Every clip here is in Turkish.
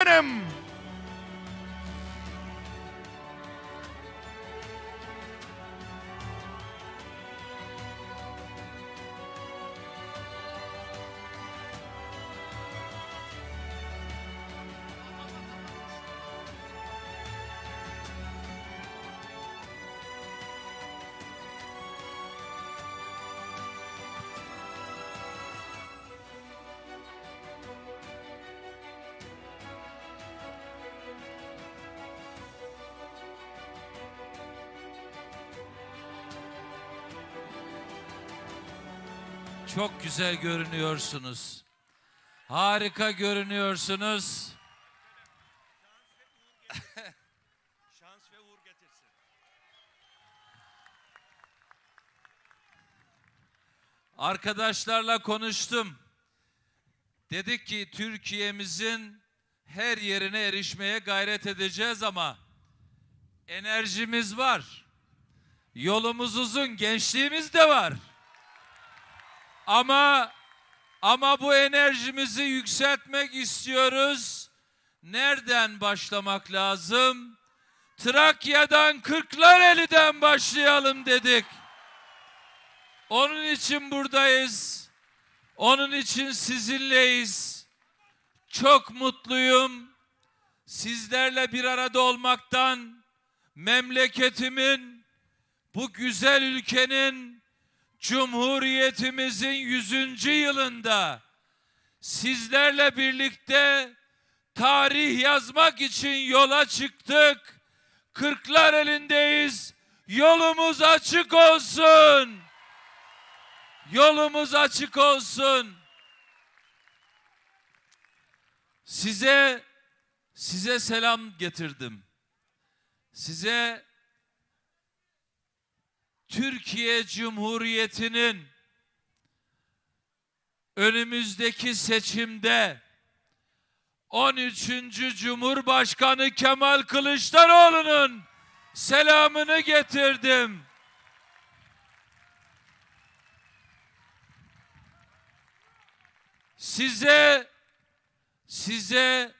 benim. Çok güzel görünüyorsunuz. Harika görünüyorsunuz. Şans ve uğur getirsin. Arkadaşlarla konuştum. Dedik ki Türkiye'mizin her yerine erişmeye gayret edeceğiz ama enerjimiz var. Yolumuz uzun, gençliğimiz de var. Ama ama bu enerjimizi yükseltmek istiyoruz. Nereden başlamak lazım? Trakya'dan Kırklareli'den başlayalım dedik. Onun için buradayız. Onun için sizinleyiz. Çok mutluyum. Sizlerle bir arada olmaktan, memleketimin, bu güzel ülkenin, Cumhuriyetimizin 100. yılında sizlerle birlikte tarih yazmak için yola çıktık. Kırklar elindeyiz. Yolumuz açık olsun. Yolumuz açık olsun. Size size selam getirdim. Size Türkiye Cumhuriyeti'nin önümüzdeki seçimde 13. Cumhurbaşkanı Kemal Kılıçdaroğlu'nun selamını getirdim. Size size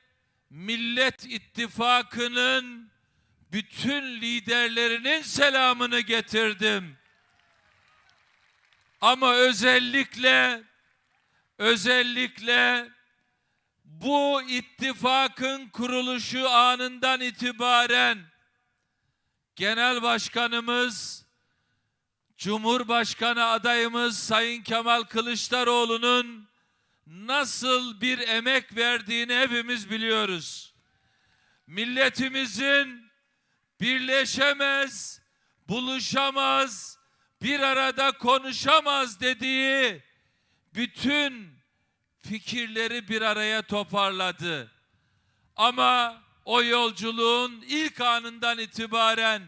Millet İttifakı'nın bütün liderlerinin selamını getirdim. Ama özellikle özellikle bu ittifakın kuruluşu anından itibaren Genel Başkanımız Cumhurbaşkanı adayımız Sayın Kemal Kılıçdaroğlu'nun nasıl bir emek verdiğini hepimiz biliyoruz. Milletimizin birleşemez, buluşamaz, bir arada konuşamaz dediği bütün fikirleri bir araya toparladı. Ama o yolculuğun ilk anından itibaren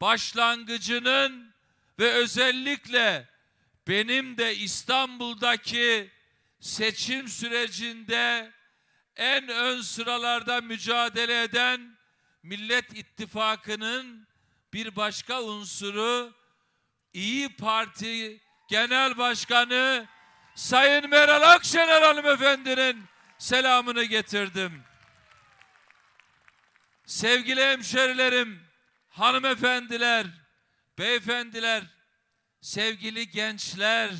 başlangıcının ve özellikle benim de İstanbul'daki seçim sürecinde en ön sıralarda mücadele eden Millet İttifakı'nın bir başka unsuru İyi Parti Genel Başkanı Sayın Meral Akşener hanımefendinin selamını getirdim. Sevgili hemşerilerim, hanımefendiler, beyefendiler, sevgili gençler,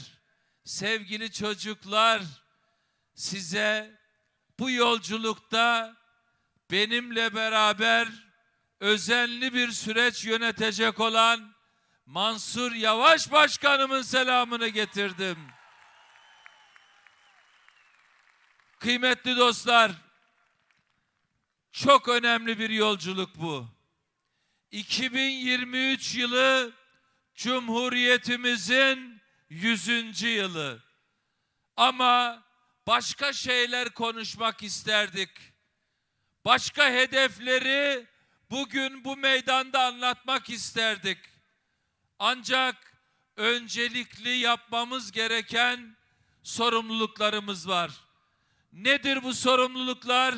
sevgili çocuklar, size bu yolculukta benimle beraber özenli bir süreç yönetecek olan Mansur Yavaş Başkanımın selamını getirdim. Kıymetli dostlar, çok önemli bir yolculuk bu. 2023 yılı Cumhuriyetimizin 100. yılı. Ama başka şeyler konuşmak isterdik. Başka hedefleri bugün bu meydanda anlatmak isterdik. Ancak öncelikli yapmamız gereken sorumluluklarımız var. Nedir bu sorumluluklar?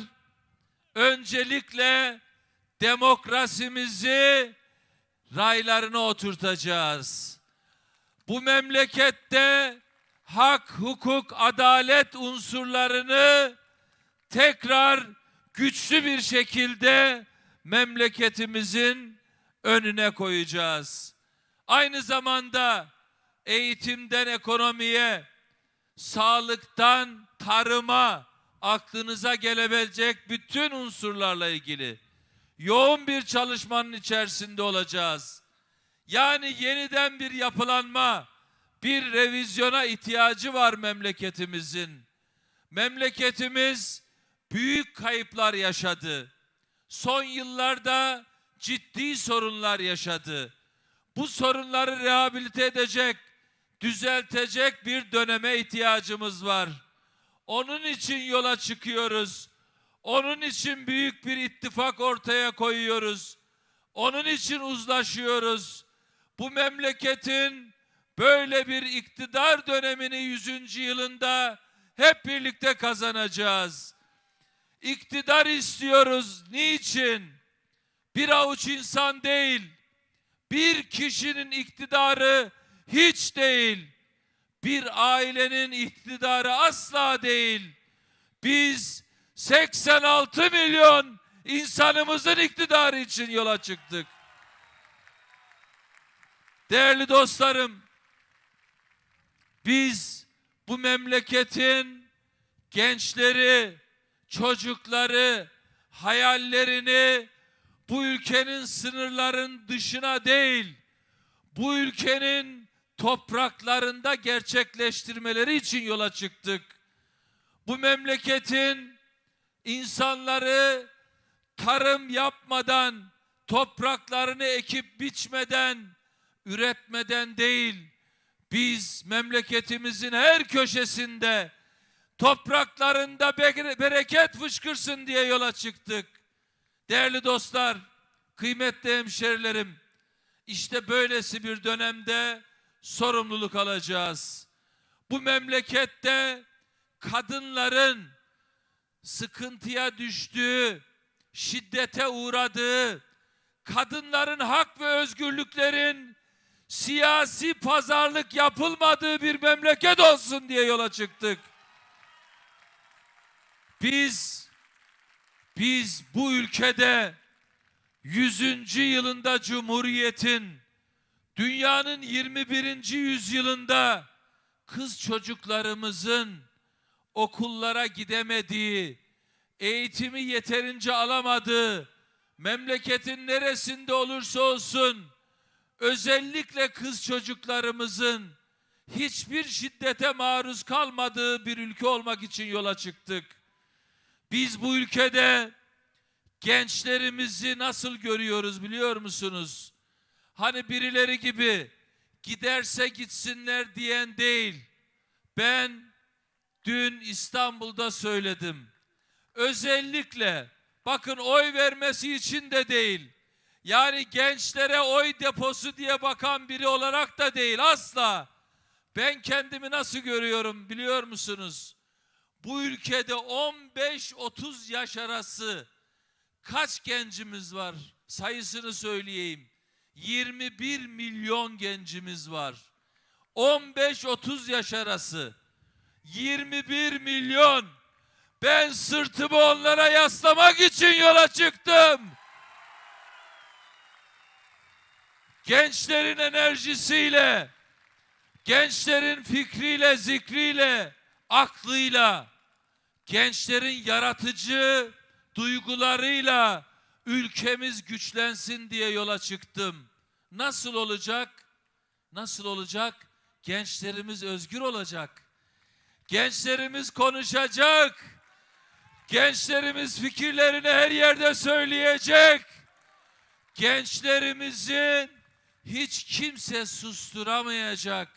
Öncelikle demokrasimizi raylarına oturtacağız. Bu memlekette hak, hukuk, adalet unsurlarını tekrar güçlü bir şekilde memleketimizin önüne koyacağız. Aynı zamanda eğitimden ekonomiye, sağlıktan tarıma aklınıza gelebilecek bütün unsurlarla ilgili yoğun bir çalışmanın içerisinde olacağız. Yani yeniden bir yapılanma, bir revizyona ihtiyacı var memleketimizin. Memleketimiz büyük kayıplar yaşadı. Son yıllarda ciddi sorunlar yaşadı. Bu sorunları rehabilite edecek, düzeltecek bir döneme ihtiyacımız var. Onun için yola çıkıyoruz. Onun için büyük bir ittifak ortaya koyuyoruz. Onun için uzlaşıyoruz. Bu memleketin böyle bir iktidar dönemini 100. yılında hep birlikte kazanacağız. İktidar istiyoruz. Niçin? Bir avuç insan değil. Bir kişinin iktidarı hiç değil. Bir ailenin iktidarı asla değil. Biz 86 milyon insanımızın iktidarı için yola çıktık. Değerli dostlarım, biz bu memleketin gençleri, çocukları, hayallerini bu ülkenin sınırların dışına değil, bu ülkenin topraklarında gerçekleştirmeleri için yola çıktık. Bu memleketin insanları tarım yapmadan, topraklarını ekip biçmeden, üretmeden değil, biz memleketimizin her köşesinde topraklarında be- bereket fışkırsın diye yola çıktık. Değerli dostlar, kıymetli hemşerilerim, işte böylesi bir dönemde sorumluluk alacağız. Bu memlekette kadınların sıkıntıya düştüğü, şiddete uğradığı, kadınların hak ve özgürlüklerin siyasi pazarlık yapılmadığı bir memleket olsun diye yola çıktık. Biz biz bu ülkede 100. yılında Cumhuriyet'in dünyanın 21. yüzyılında kız çocuklarımızın okullara gidemediği, eğitimi yeterince alamadığı, memleketin neresinde olursa olsun, özellikle kız çocuklarımızın hiçbir şiddete maruz kalmadığı bir ülke olmak için yola çıktık. Biz bu ülkede gençlerimizi nasıl görüyoruz biliyor musunuz? Hani birileri gibi giderse gitsinler diyen değil. Ben dün İstanbul'da söyledim. Özellikle bakın oy vermesi için de değil. Yani gençlere oy deposu diye bakan biri olarak da değil asla. Ben kendimi nasıl görüyorum biliyor musunuz? Bu ülkede 15-30 yaş arası kaç gencimiz var? Sayısını söyleyeyim. 21 milyon gencimiz var. 15-30 yaş arası 21 milyon. Ben sırtımı onlara yaslamak için yola çıktım. Gençlerin enerjisiyle, gençlerin fikriyle, zikriyle, aklıyla, gençlerin yaratıcı duygularıyla ülkemiz güçlensin diye yola çıktım. Nasıl olacak? Nasıl olacak? Gençlerimiz özgür olacak. Gençlerimiz konuşacak. Gençlerimiz fikirlerini her yerde söyleyecek. Gençlerimizin hiç kimse susturamayacak.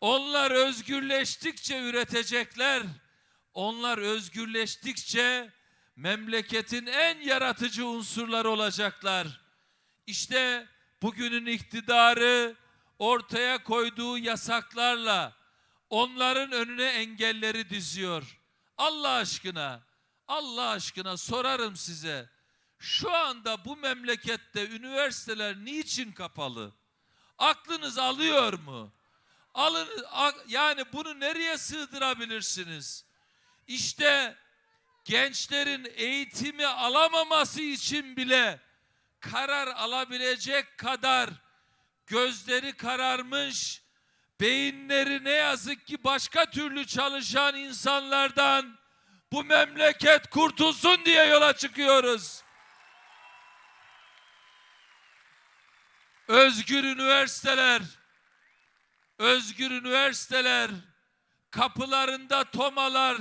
Onlar özgürleştikçe üretecekler. Onlar özgürleştikçe memleketin en yaratıcı unsurları olacaklar. İşte bugünün iktidarı ortaya koyduğu yasaklarla onların önüne engelleri diziyor. Allah aşkına, Allah aşkına sorarım size. Şu anda bu memlekette üniversiteler niçin kapalı? Aklınız alıyor mu? Alın, yani bunu nereye sığdırabilirsiniz? İşte gençlerin eğitimi alamaması için bile karar alabilecek kadar gözleri kararmış, beyinleri ne yazık ki başka türlü çalışan insanlardan bu memleket kurtulsun diye yola çıkıyoruz. Özgür üniversiteler, özgür üniversiteler, kapılarında tomalar,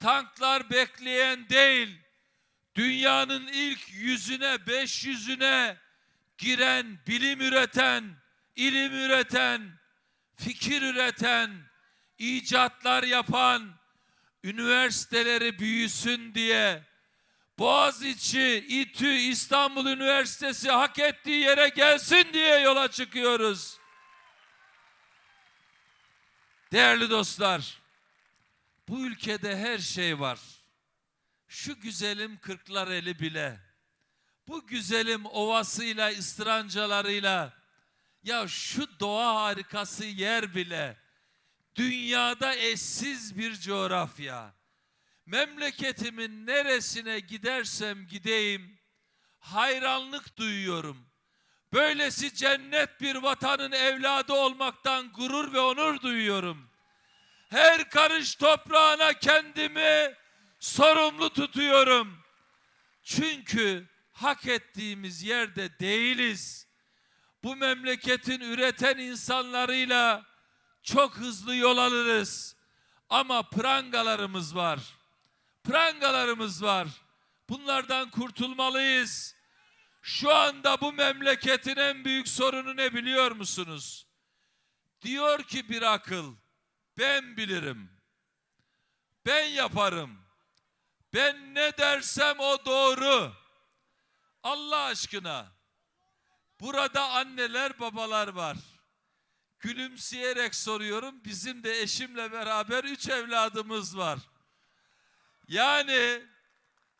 tanklar bekleyen değil, dünyanın ilk yüzüne, beş yüzüne giren, bilim üreten, ilim üreten, fikir üreten, icatlar yapan, üniversiteleri büyüsün diye Boğaziçi, İTÜ, İstanbul Üniversitesi hak ettiği yere gelsin diye yola çıkıyoruz. Değerli dostlar, bu ülkede her şey var. Şu güzelim Kırklareli bile, bu güzelim ovasıyla, ıstırancalarıyla, ya şu doğa harikası yer bile, dünyada eşsiz bir coğrafya. Memleketimin neresine gidersem gideyim, hayranlık duyuyorum. Böylesi cennet bir vatanın evladı olmaktan gurur ve onur duyuyorum. Her karış toprağına kendimi sorumlu tutuyorum. Çünkü hak ettiğimiz yerde değiliz. Bu memleketin üreten insanlarıyla çok hızlı yol alırız. Ama prangalarımız var. Prangalarımız var. Bunlardan kurtulmalıyız. Şu anda bu memleketin en büyük sorunu ne biliyor musunuz? Diyor ki bir akıl, ben bilirim. Ben yaparım. Ben ne dersem o doğru. Allah aşkına. Burada anneler, babalar var. Gülümseyerek soruyorum. Bizim de eşimle beraber üç evladımız var. Yani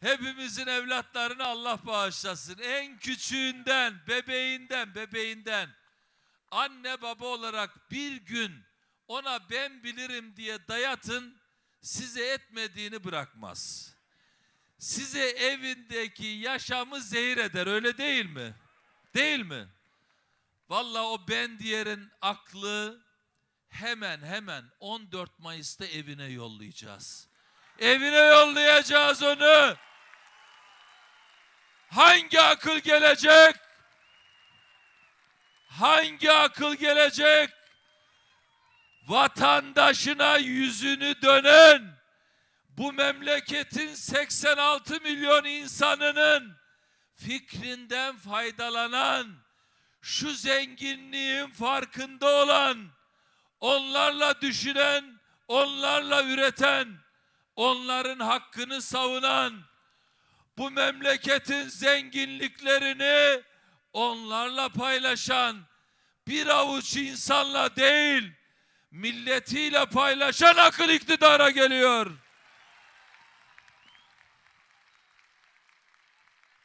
hepimizin evlatlarını Allah bağışlasın. En küçüğünden, bebeğinden, bebeğinden anne baba olarak bir gün ona ben bilirim diye dayatın size etmediğini bırakmaz. Size evindeki yaşamı zehir eder öyle değil mi? Değil mi? Vallahi o ben diyerin aklı hemen hemen 14 Mayıs'ta evine yollayacağız. Evine yollayacağız onu. Hangi akıl gelecek? Hangi akıl gelecek? Vatandaşına yüzünü dönen bu memleketin 86 milyon insanının fikrinden faydalanan şu zenginliğin farkında olan onlarla düşünen, onlarla üreten, onların hakkını savunan, bu memleketin zenginliklerini onlarla paylaşan, bir avuç insanla değil, milletiyle paylaşan akıl iktidara geliyor.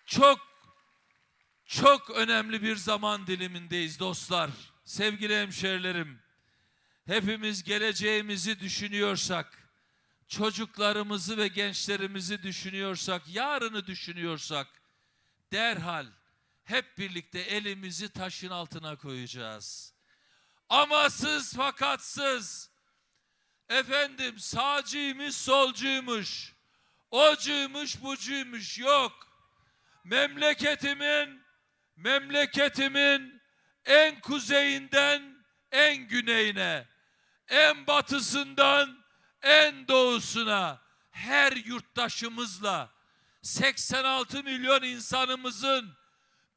Çok çok önemli bir zaman dilimindeyiz dostlar. Sevgili hemşerilerim, hepimiz geleceğimizi düşünüyorsak, çocuklarımızı ve gençlerimizi düşünüyorsak, yarını düşünüyorsak derhal hep birlikte elimizi taşın altına koyacağız. Amasız fakatsız. Efendim sağcıymış solcuymuş, ocuymuş bucuymuş. Yok. Memleketimin memleketimin en kuzeyinden en güneyine, en batısından en doğusuna her yurttaşımızla 86 milyon insanımızın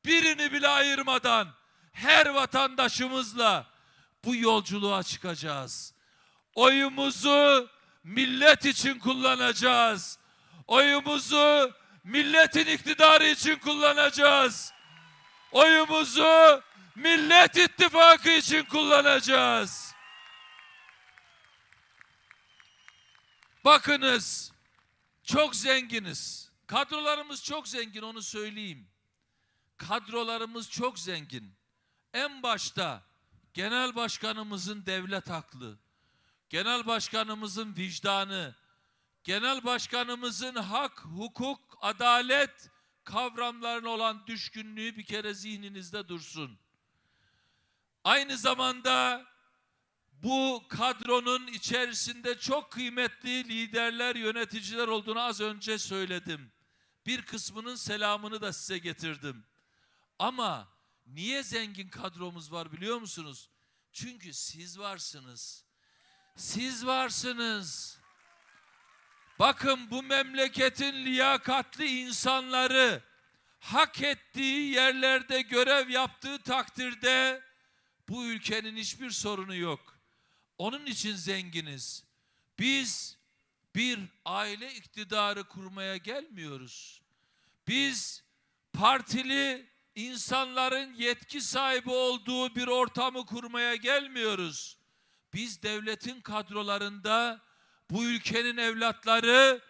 birini bile ayırmadan her vatandaşımızla bu yolculuğa çıkacağız. Oyumuzu millet için kullanacağız. Oyumuzu milletin iktidarı için kullanacağız. Oyumuzu Millet İttifakı için kullanacağız. Bakınız çok zenginiz. Kadrolarımız çok zengin onu söyleyeyim. Kadrolarımız çok zengin. En başta genel başkanımızın devlet aklı, genel başkanımızın vicdanı, genel başkanımızın hak, hukuk, adalet kavramlarına olan düşkünlüğü bir kere zihninizde dursun. Aynı zamanda bu kadronun içerisinde çok kıymetli liderler, yöneticiler olduğunu az önce söyledim. Bir kısmının selamını da size getirdim. Ama niye zengin kadromuz var biliyor musunuz? Çünkü siz varsınız. Siz varsınız. Bakın bu memleketin liyakatli insanları hak ettiği yerlerde görev yaptığı takdirde bu ülkenin hiçbir sorunu yok. Onun için zenginiz. Biz bir aile iktidarı kurmaya gelmiyoruz. Biz partili insanların yetki sahibi olduğu bir ortamı kurmaya gelmiyoruz. Biz devletin kadrolarında bu ülkenin evlatları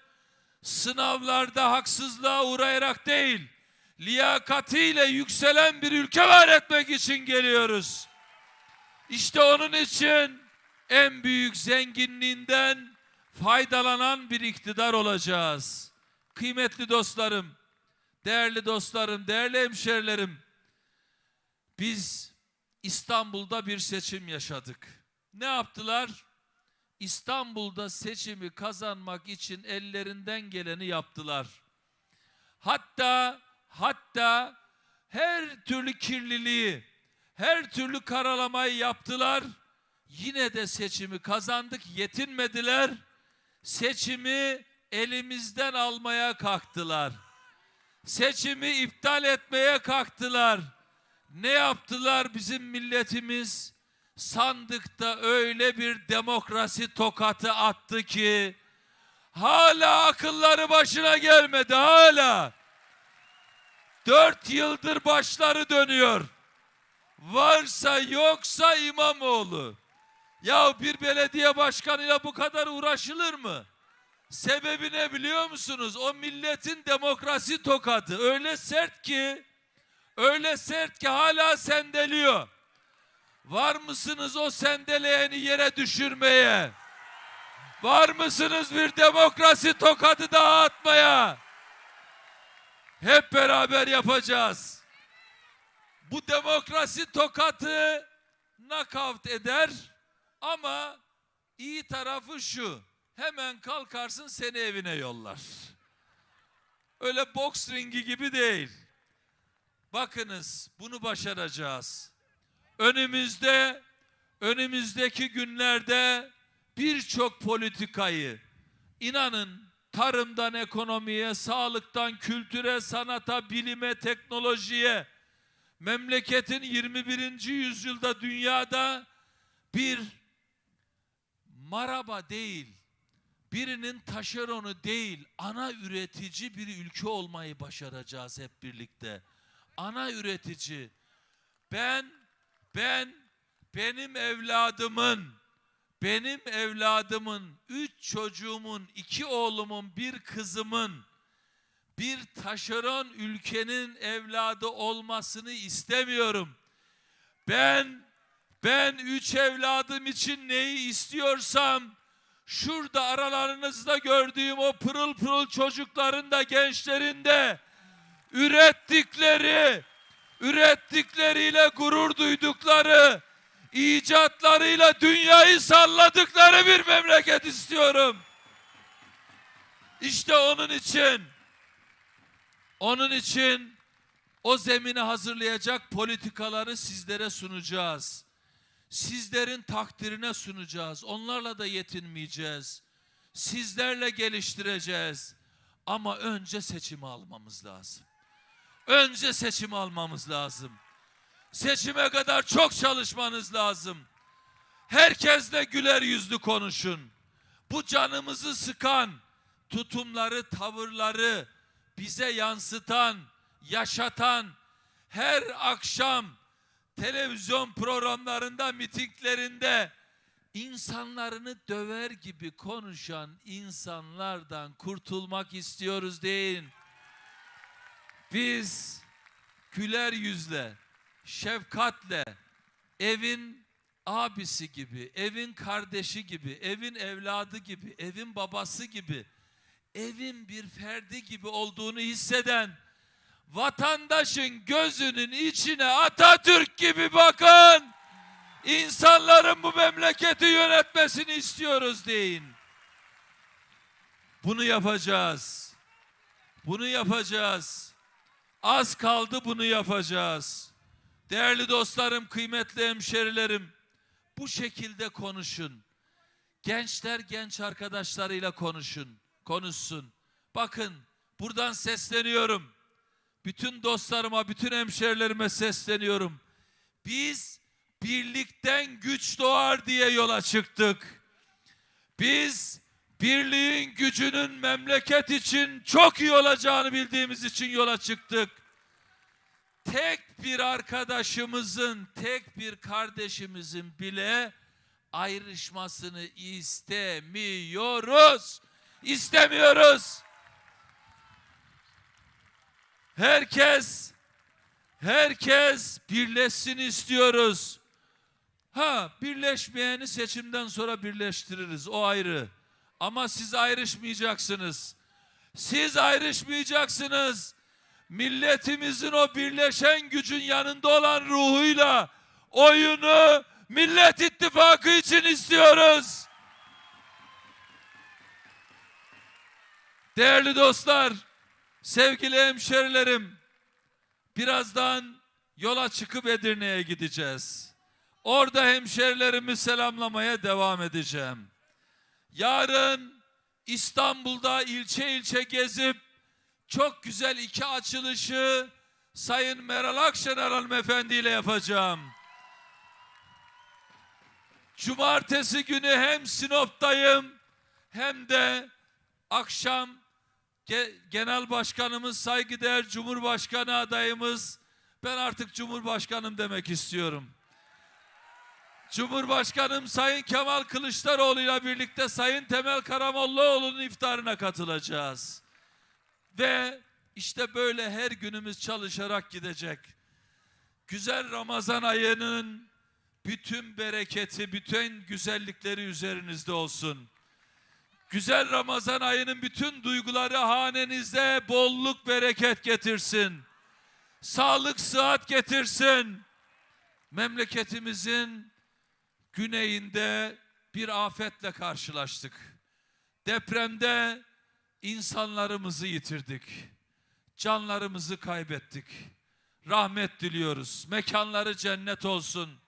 sınavlarda haksızlığa uğrayarak değil, liyakatiyle yükselen bir ülke var etmek için geliyoruz. İşte onun için en büyük zenginliğinden faydalanan bir iktidar olacağız. Kıymetli dostlarım, değerli dostlarım, değerli hemşerilerim, biz İstanbul'da bir seçim yaşadık. Ne yaptılar? İstanbul'da seçimi kazanmak için ellerinden geleni yaptılar. Hatta hatta her türlü kirliliği, her türlü karalamayı yaptılar. Yine de seçimi kazandık, yetinmediler. Seçimi elimizden almaya kalktılar. Seçimi iptal etmeye kalktılar. Ne yaptılar bizim milletimiz? Sandıkta öyle bir demokrasi tokatı attı ki hala akılları başına gelmedi hala. Dört yıldır başları dönüyor. Varsa yoksa İmamoğlu. Ya bir belediye başkanıyla bu kadar uğraşılır mı? Sebebi ne biliyor musunuz? O milletin demokrasi tokadı. Öyle sert ki, öyle sert ki hala sendeliyor. Var mısınız o sendeleyeni yere düşürmeye? Var mısınız bir demokrasi tokadı daha atmaya? Hep beraber yapacağız. Bu demokrasi tokatı nakavt eder ama iyi tarafı şu. Hemen kalkarsın seni evine yollar. Öyle boks ringi gibi değil. Bakınız bunu başaracağız. Önümüzde önümüzdeki günlerde birçok politikayı inanın tarımdan ekonomiye, sağlıktan kültüre, sanata, bilime, teknolojiye memleketin 21. yüzyılda dünyada bir maraba değil, birinin taşeronu değil, ana üretici bir ülke olmayı başaracağız hep birlikte. Ana üretici. Ben, ben, benim evladımın, benim evladımın, üç çocuğumun, iki oğlumun, bir kızımın, bir taşeron ülkenin evladı olmasını istemiyorum. Ben ben üç evladım için neyi istiyorsam şurada aralarınızda gördüğüm o pırıl pırıl çocukların da gençlerin de ürettikleri ürettikleriyle gurur duydukları icatlarıyla dünyayı salladıkları bir memleket istiyorum. İşte onun için onun için o zemini hazırlayacak politikaları sizlere sunacağız. Sizlerin takdirine sunacağız. Onlarla da yetinmeyeceğiz. Sizlerle geliştireceğiz. Ama önce seçimi almamız lazım. Önce seçimi almamız lazım. Seçime kadar çok çalışmanız lazım. Herkesle güler yüzlü konuşun. Bu canımızı sıkan tutumları, tavırları bize yansıtan, yaşatan her akşam televizyon programlarında, mitinglerinde insanlarını döver gibi konuşan insanlardan kurtulmak istiyoruz deyin. Biz güler yüzle, şefkatle, evin abisi gibi, evin kardeşi gibi, evin evladı gibi, evin babası gibi evin bir ferdi gibi olduğunu hisseden vatandaşın gözünün içine Atatürk gibi bakın. İnsanların bu memleketi yönetmesini istiyoruz deyin. Bunu yapacağız. Bunu yapacağız. Az kaldı bunu yapacağız. Değerli dostlarım, kıymetli hemşerilerim, bu şekilde konuşun. Gençler genç arkadaşlarıyla konuşun, konuşsun. Bakın, buradan sesleniyorum. Bütün dostlarıma, bütün hemşerilerime sesleniyorum. Biz birlikten güç doğar diye yola çıktık. Biz birliğin gücünün memleket için çok iyi olacağını bildiğimiz için yola çıktık. Tek bir arkadaşımızın, tek bir kardeşimizin bile ayrışmasını istemiyoruz. İstemiyoruz. Herkes herkes birleşsin istiyoruz. Ha birleşmeyeni seçimden sonra birleştiririz o ayrı. Ama siz ayrışmayacaksınız. Siz ayrışmayacaksınız. Milletimizin o birleşen gücün yanında olan ruhuyla oyunu Millet İttifakı için istiyoruz. Değerli dostlar, sevgili hemşerilerim, birazdan yola çıkıp Edirne'ye gideceğiz. Orada hemşerilerimi selamlamaya devam edeceğim. Yarın İstanbul'da ilçe ilçe gezip çok güzel iki açılışı Sayın Meral Akşener hanımefendi ile yapacağım. Cumartesi günü hem Sinop'tayım hem de akşam Genel Başkanımız saygıdeğer Cumhurbaşkanı adayımız ben artık Cumhurbaşkanım demek istiyorum. Cumhurbaşkanım Sayın Kemal Kılıçdaroğlu ile birlikte Sayın Temel Karamollaoğlu'nun iftarına katılacağız. Ve işte böyle her günümüz çalışarak gidecek. Güzel Ramazan ayının bütün bereketi, bütün güzellikleri üzerinizde olsun. Güzel Ramazan ayının bütün duyguları hanenizde bolluk bereket getirsin. Sağlık, sıhhat getirsin. Memleketimizin güneyinde bir afetle karşılaştık. Depremde insanlarımızı yitirdik. Canlarımızı kaybettik. Rahmet diliyoruz. Mekanları cennet olsun.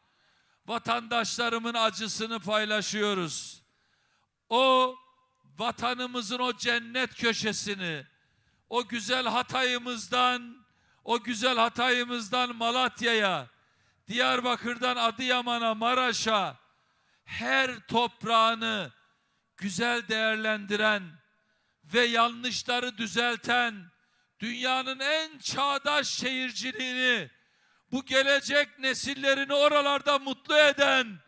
Vatandaşlarımın acısını paylaşıyoruz. O vatanımızın o cennet köşesini, o güzel Hatay'ımızdan, o güzel Hatay'ımızdan Malatya'ya, Diyarbakır'dan Adıyaman'a, Maraş'a her toprağını güzel değerlendiren ve yanlışları düzelten dünyanın en çağdaş şehirciliğini bu gelecek nesillerini oralarda mutlu eden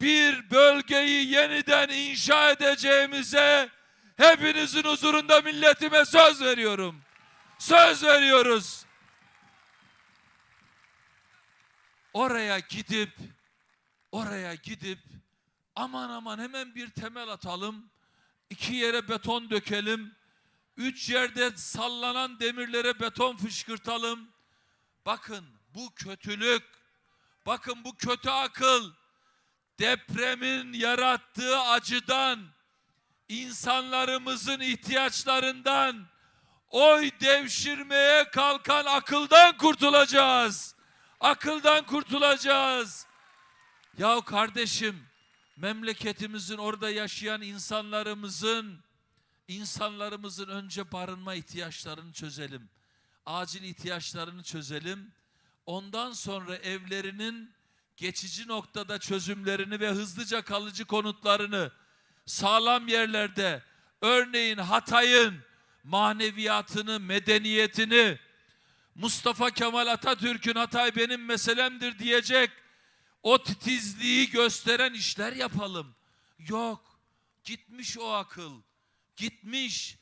bir bölgeyi yeniden inşa edeceğimize hepinizin huzurunda milletime söz veriyorum. Söz veriyoruz. Oraya gidip oraya gidip aman aman hemen bir temel atalım. iki yere beton dökelim. Üç yerde sallanan demirlere beton fışkırtalım. Bakın bu kötülük. Bakın bu kötü akıl depremin yarattığı acıdan, insanlarımızın ihtiyaçlarından, oy devşirmeye kalkan akıldan kurtulacağız. Akıldan kurtulacağız. Ya kardeşim, memleketimizin orada yaşayan insanlarımızın insanlarımızın önce barınma ihtiyaçlarını çözelim. Acil ihtiyaçlarını çözelim. Ondan sonra evlerinin geçici noktada çözümlerini ve hızlıca kalıcı konutlarını sağlam yerlerde örneğin Hatay'ın maneviyatını, medeniyetini Mustafa Kemal Atatürk'ün Hatay benim meselemdir diyecek o titizliği gösteren işler yapalım. Yok. Gitmiş o akıl. Gitmiş.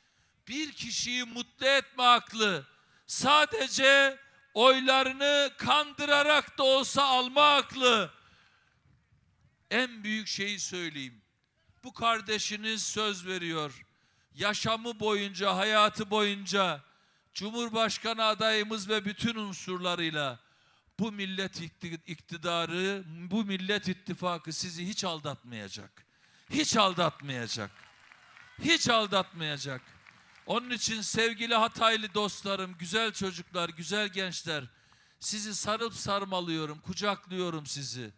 Bir kişiyi mutlu etme aklı. Sadece oylarını kandırarak da olsa alma aklı. En büyük şeyi söyleyeyim. Bu kardeşiniz söz veriyor. yaşamı boyunca, hayatı boyunca Cumhurbaşkanı adayımız ve bütün unsurlarıyla bu millet ikti- iktidarı, bu millet ittifakı sizi hiç aldatmayacak. Hiç aldatmayacak. Hiç aldatmayacak. Onun için sevgili Hataylı dostlarım, güzel çocuklar, güzel gençler, sizi sarıp sarmalıyorum, kucaklıyorum sizi.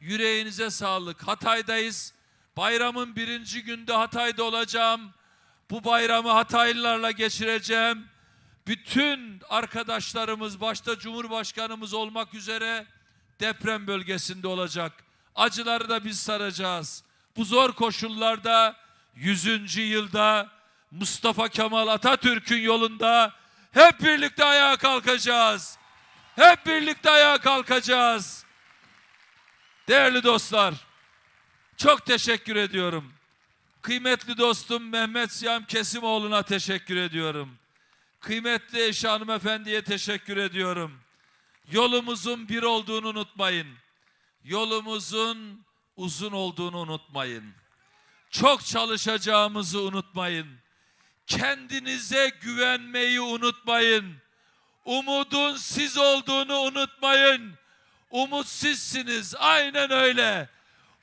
Yüreğinize sağlık. Hatay'dayız. Bayramın birinci günde Hatay'da olacağım. Bu bayramı Hataylılarla geçireceğim. Bütün arkadaşlarımız başta Cumhurbaşkanımız olmak üzere deprem bölgesinde olacak. Acıları da biz saracağız. Bu zor koşullarda 100. yılda Mustafa Kemal Atatürk'ün yolunda hep birlikte ayağa kalkacağız. Hep birlikte ayağa kalkacağız. Değerli dostlar, çok teşekkür ediyorum. Kıymetli dostum Mehmet Siyam Kesimoğlu'na teşekkür ediyorum. Kıymetli eşi hanımefendiye teşekkür ediyorum. Yolumuzun bir olduğunu unutmayın. Yolumuzun uzun olduğunu unutmayın. Çok çalışacağımızı unutmayın. Kendinize güvenmeyi unutmayın. Umudun siz olduğunu unutmayın. Umut sizsiniz. Aynen öyle.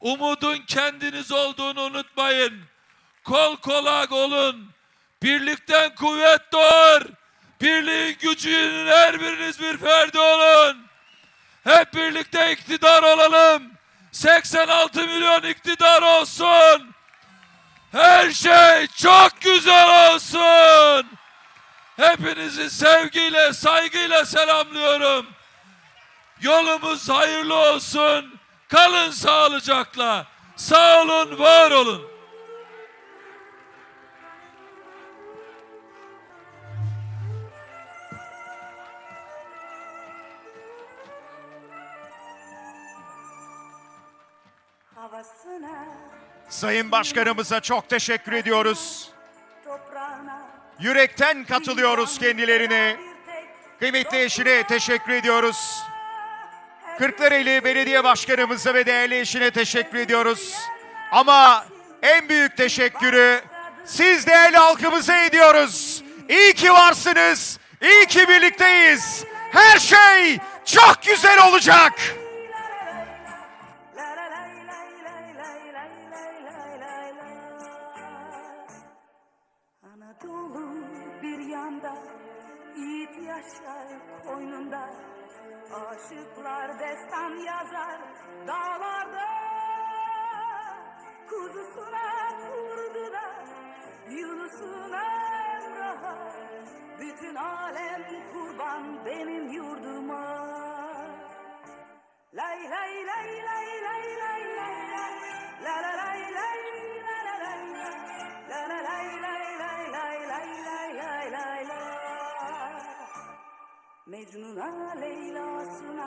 Umudun kendiniz olduğunu unutmayın. Kol kola olun. Birlikten kuvvet doğar. Birliğin gücünün her biriniz bir ferdi olun. Hep birlikte iktidar olalım. 86 milyon iktidar olsun. Her şey çok güzel olsun. Hepinizi sevgiyle, saygıyla selamlıyorum. Yolumuz hayırlı olsun. Kalın sağlıcakla. Sağ olun, var olun. havasına, Sayın Başkanımıza çok teşekkür ediyoruz. Yürekten katılıyoruz kendilerine. Kıymetli eşine teşekkür ediyoruz. Kırklareli Belediye Başkanımıza ve değerli eşine teşekkür ediyoruz. Ama en büyük teşekkürü siz değerli halkımıza ediyoruz. İyi ki varsınız. İyi ki birlikteyiz. Her şey çok güzel olacak. koynunda Aşıklar destan yazar dağlarda. Kuzusuna kurdular Yunus'un Emrah'a. Bütün alem kurban benim yurduma. Lay lay lay lay lay lay lay lay. La la lay lay la la lay lay. La la lay lay Mecnun'a Leyla'sına